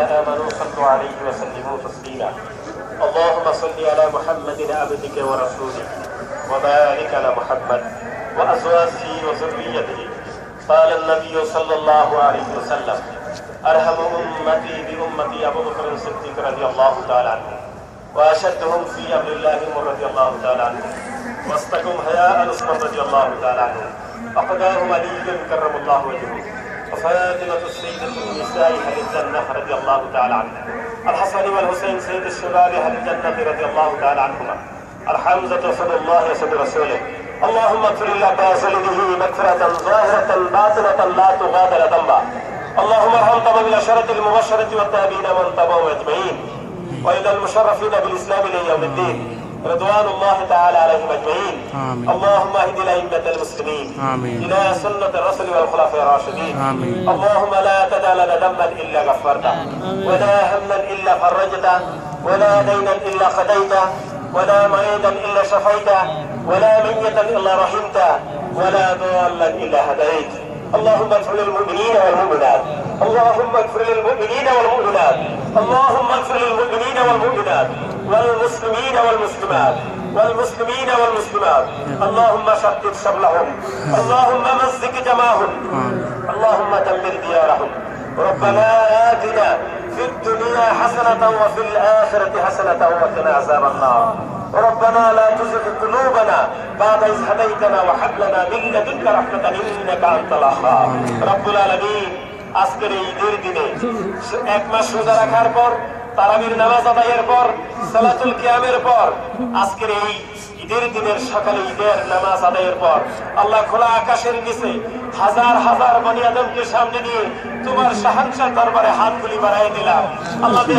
آمنوا صلوا عليه وسلموا تسليما. اللهم صل على محمد عبدك ورسولك وبارك على محمد وأزواجه وذريته. قال النبي صلى الله عليه وسلم أرحم أمتي بأمتي أبو بكر الصديق رضي الله تعالى عنه وأشدهم في أمر الله رضي الله تعالى عنه واستقم حياء عثمان رضي الله تعالى عنه. أقداهم علي كرم الله وجهه. وفاطمة السيدة النساء أهل الجنة رضي الله تعالى عنها. الحسن والحسين سيد الشباب أهل الجنة رضي الله تعالى عنهما. الحمزة صلى الله وسلم. رسوله اللهم اغفر لكاسلته مغفرة ظاهرة باطنة لا تغادر ذنبا. اللهم ارحم طبع الأشرة المبشرة والتابعين من تبعهم أجمعين. وإلى المشرفين بالإسلام إلى يوم الدين. رضوان الله تعالى عليهم أجمعين. آمين. اللهم اهد الأئمة المسلمين. آمين. إلى سنة الرسل والخلفاء الراشدين. آمين. اللهم لا تدع لنا ذنبا إلا غفرته. ولا هما إلا فرجته. ولا دينا إلا قضيته ولا مريضا إلا شفيته. ولا ميتا إلا رحمته. ولا ضالا إلا هديت اللهم اغفر للمؤمنين والمؤمنات. اللهم اغفر للمؤمنين والمؤمنات. اللهم اغفر للمؤمنين والمؤمنات. والمسلمين والمسلمات. والمسلمين والمسلمات. اللهم شتت شملهم اللهم مزق جماعهم اللهم دمر ديارهم. ربنا آتنا في الدنيا حسنة وفي الآخرة حسنة وقنا عذاب النار. ربنا لا تزغ قلوبنا بعد إذ هديتنا وهب لنا من لدنك رحمة إنك أنت الوهاب رب العالمين আজকের এই ঈদের দিনে এক মাস রোজা রাখার পর তারাবির নামাজ আদায়ের পর সালাতুল কিয়ামের পর আজকের এই ঈদের দিনের সকালে ঈদের নামাজ আদায়ের পর আল্লাহ খোলা আকাশের নিচে হাজার হাজার বনি আদমকে সামনে নিয়ে তোমার সাহায্য দরবারে হাতগুলি বাড়াই দিলাম আল্লাহ